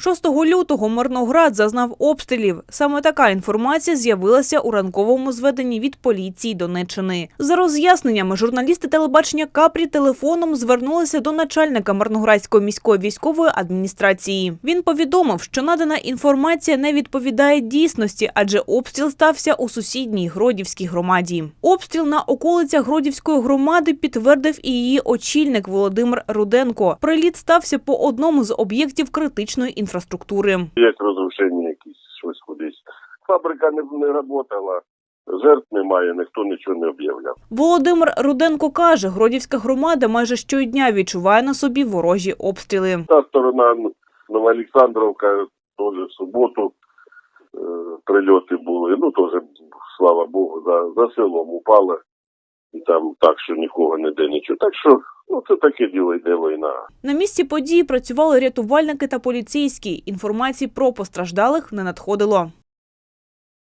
6 лютого Мирноград зазнав обстрілів. Саме така інформація з'явилася у ранковому зведенні від поліції Донеччини. За роз'ясненнями журналісти телебачення Капрі телефоном звернулися до начальника Мирноградської міської військової адміністрації. Він повідомив, що надана інформація не відповідає дійсності, адже обстріл стався у сусідній Гродівській громаді. Обстріл на околицях Гродівської громади підтвердив і її очільник Володимир Руденко. Приліт стався по одному з об'єктів критичної інфраструктури. Є розрушення якісь, щось кудись. Фабрика не, не працювала, жертв немає, ніхто нічого не об'являв. Володимир Руденко каже, Гродівська громада майже щодня відчуває на собі ворожі обстріли. Та сторона Новоолександровка теж в суботу е, прильоти були. Ну теж, слава Богу, за, за селом упало. І там так, що нікого ніде нічого. Так що, ну це таке діло, йде війна. На місці події працювали рятувальники та поліцейські. Інформації про постраждалих не надходило.